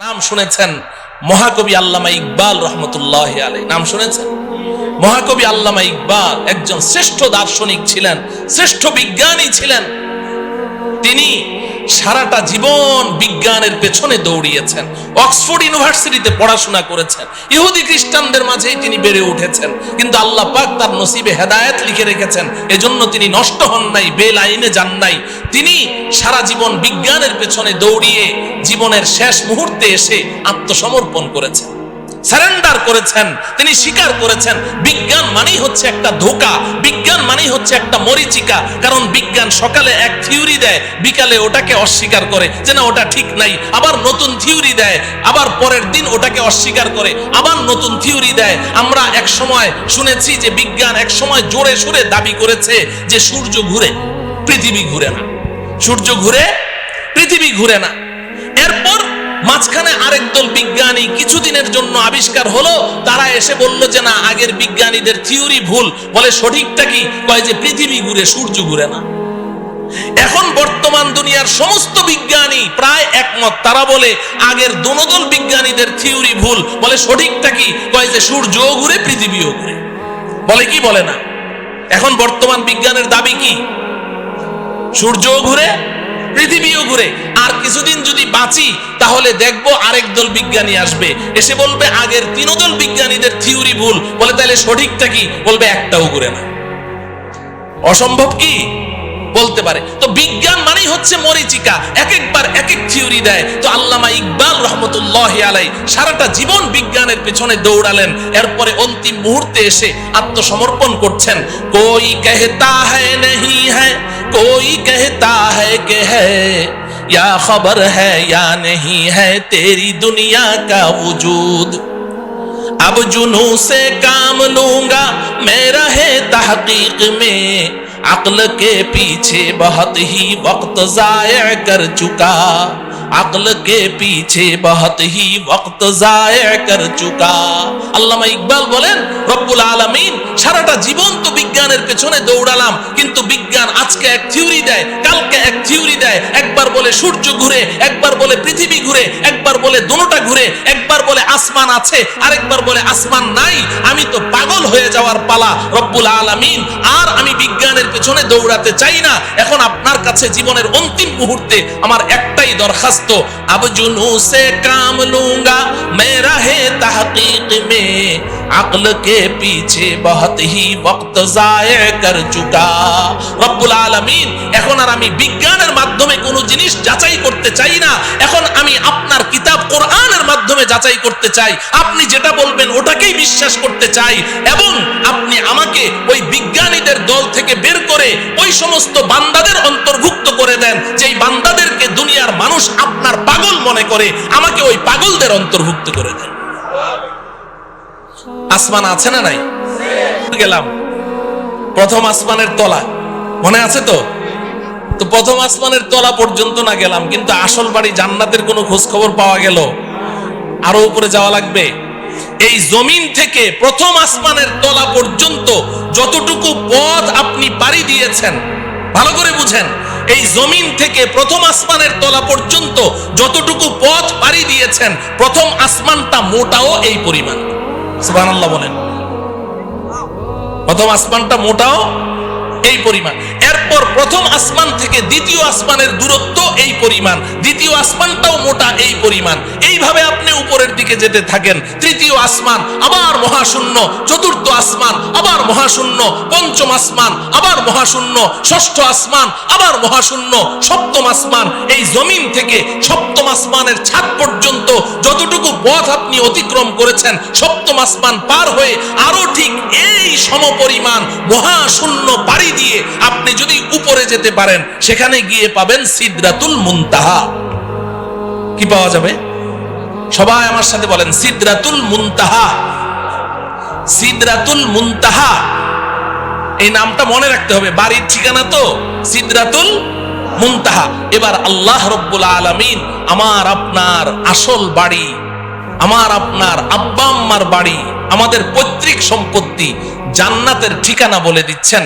নাম শুনেছেন মহাকবি আল্লামা ইকবাল রহমতুল্লাহ আলাই নাম শুনেছেন? মহাকবি আল্লামা ইকবাল একজন শ্রেষ্ঠ দার্শনিক ছিলেন, শ্রেষ্ঠ বিজ্ঞানী ছিলেন। তিনি সারাটা জীবন বিজ্ঞানের পেছনে দৌড়িয়েছেন। অক্সফোর্ড ইউনিভার্সিটিতে পড়াশোনা করেছেন। ইহুদি খ্রিস্টানদের মাঝেই তিনি বেড়ে উঠেছেন। কিন্তু আল্লাহ পাক তার নসিবে হেদায়েত লিখে রেখেছেন। এজন্য তিনি নষ্ট হন নাই, বেলাইনে যান নাই। তিনি সারা জীবন বিজ্ঞানের পেছনে দৌড়িয়ে জীবনের শেষ মুহূর্তে এসে আত্মসমর্পণ করেছেন। সারেন্ডার করেছেন, তিনি স্বীকার করেছেন, বিজ্ঞান মানেই হচ্ছে একটা ধোকা, বিজ্ঞান মানেই হচ্ছে একটা মরিচিকা, কারণ বিজ্ঞান সকালে এক থিওরি দেয়, বিকালে ওটাকে অস্বীকার করে, যে না, ওটা ঠিক নাই, আবার নতুন থিওরি দেয়, আবার পরের দিন ওটাকে অস্বীকার করে, আবার নতুন থিওরি দেয়। আমরা এক সময় শুনেছি যে বিজ্ঞান এক সময় জোরে সুরে দাবি করেছে যে সূর্য ঘুরে, পৃথিবী ঘুরে না। সূর্য ঘুরে, পৃথিবী ঘুরে না। মাঝখানে আরেক দল বিজ্ঞানী কিছুদিনের জন্য আবিষ্কার হলো, তারা এসে বলল যে না, আগের বিজ্ঞানীদের থিওরি ভুল। বলে সঠিকটা কি? কয় যে পৃথিবী ঘুরে সূর্য ঘুরে না। এখন বর্তমান দুনিয়ার সমস্ত বিজ্ঞানী প্রায় একমত। তারা বলে, আগের দোনদল বিজ্ঞানীদের থিওরি ভুল। বলে সঠিকটা কি? কয় যে সূর্যও ঘুরে, পৃথিবীও ঘুরে। বলে কি বলে না? এখন বর্তমান বিজ্ঞানের দাবি কি? সূর্যও ঘুরে পৃথিবীও ঘুরে আর কিছুদিন যদি বাঁচি, তাহলে দেখব আরেক দল বিজ্ঞানী আসবে। এসে বলবে, আগের তিন দল বিজ্ঞানীদের থিওরি ভুল। বলে তাহলে সঠিকটা কি? বলবে, একটাও ঘুরে না। অসম্ভব কি? বলতে পারে। তো বিজ্ঞান মানেই হচ্ছে মরিচিকা। এক একবার এক এক থিওরি দেয়। তো আল্লামা ইকবাল রহমতুল্লাহ আলাই সারাটা জীবন বিজ্ঞানের পেছনে দৌড়ালেন। এরপরে অন্তিম মুহূর্তে এসে আত্মসমর্পণ করছেন। কই কেহতা হ্যাঁ নহি হ্যায়? کوئی کہتا ہے کہ ہے، یا خبر ہے یا نہیں ہے، تیری دنیا کا وجود۔ اب جنو سے کام لوں گا میرا ہے تحقیق میں۔ عقل کے پیچھے بہت ہی وقت ضائع کر چکا۔ अक्ल के पीछे बहुत ही वक्त जाया कर चुका আল্লামা ইকবাল বলেন রব্বুল আলামিন সারাটা জীবন তো বিজ্ঞানের পেছনে দৌড়ালাম কিন্তু বিজ্ঞান আজকে এক থিওরি দেয় কালকে এক থিওরি দেয় একবার বলে সূর্য ঘুরে একবার বলে পৃথিবী ঘুরে একবার একবার বলে দুটা ঘুরে, একবার বলে আসমান আছে, আরেকবার বলে আসমান নাই, আমি তো পাগল হয়ে যাওয়ার পালা রব্বুল আলামিন। আর আমি বিজ্ঞানের পেছনে দৌড়াতে চাই না। এখন আপনার কাছে জীবনের অন্তিম মুহূর্তে আমার একটাই দরখাস্ত। আবজুনু সে কাম লুঙ্গা মেরা হে তাহকীক মে। अक्ल के पीछे बहुत ही वक्त जाया कर चुका রব্বুল আলামিন এখন আর আমি বিজ্ঞানের মাধ্যমে কোনো জিনিস যাচাই করতে চাই না এখন আমি আপনার কিতাব কোরআনের মাধ্যমে যাচাই করতে চাই আপনি যেটা বলবেন ওটাকেই বিশ্বাস করতে চাই এবং আপনি আমাকে ওই বিজ্ঞানীদের দল থেকে বের করে ওই সমস্ত বান্দাদের অন্তর্ভুক্ত করে দেন যেই বান্দাদেরকে দুনিয়ার মানুষ আপনার পাগল মনে করে আমাকে ওই পাগলদের অন্তর্ভুক্ত করে দেন আসমান আছে না নাই? গেলাম। প্রথম আসমানের তলা। মনে আছে তো? তো প্রথম আসমানের তলা পর্যন্ত না গেলাম, কিন্তু আসল বাড়ি জান্নাতের কোনো খোঁজ খবর পাওয়া গেল। আরও উপরে যাওয়া লাগবে। এই জমিন থেকে প্রথম আসমানের তলা পর্যন্ত যতটুকু পথ আপনি পাড়ি দিয়েছেন, ভালো করে বুঝেন, এই জমিন থেকে প্রথম আসমানের তলা পর্যন্ত যতটুকু পথ পাড়ি দিয়েছেন, প্রথম আসমানটা মোটাও এই পরিমাণ। সুবহানাল্লাহ বলেন। প্রথম আসমানটা মোটাও এই পরিমাণ। এরপর প্রথম আসমান থেকে দ্বিতীয় আসমানের দূরত্ব এই পরিমাণ, দ্বিতীয় আসমানটাও মোটা এই পরিমাণ। এইভাবে আপনি উপরের দিকে যেতে থাকেন, তৃতীয় আসমান, আবার মহাশূন্য, চতুর্থ আসমান, আবার মহাশূন্য, পঞ্চম আসমান, আবার মহাশূন্য, ষষ্ঠ আসমান, আবার মহাশূন্য, সপ্তম আসমান। এই জমিন থেকে সপ্তম আসমানের ছাদ পর্যন্ত যতটুকু পথ আপনি অতিক্রম করেছেন, সপ্তম আসমান পার হয়ে আরও ঠিক এই সমপরিমাণ মহাশূন্য পাড়ি দিয়ে আপনি যদি উপরে যেতে পারেন, সেখানে গিয়ে পাবেন সিদ্রাতুল মুনতাহা। কি পাওয়া যাবে? সবাই আমার সাথে বলেন, সিদ্রাতুল মুনতাহা। সিদ্রাতুল মুনতাহা। এই নামটা মনে রাখতে হবে, বাড়ির ঠিকানা তো সিদ্রাতুল মুনতাহা। এবার আল্লাহ রব্বুল আলামিন আমার আপনার আসল বাড়ি, আমার আপনার আব্বা আম্মার বাড়ি, আমাদের পৈতৃক সম্পত্তি জান্নাতের ঠিকানা বলে দিচ্ছেন।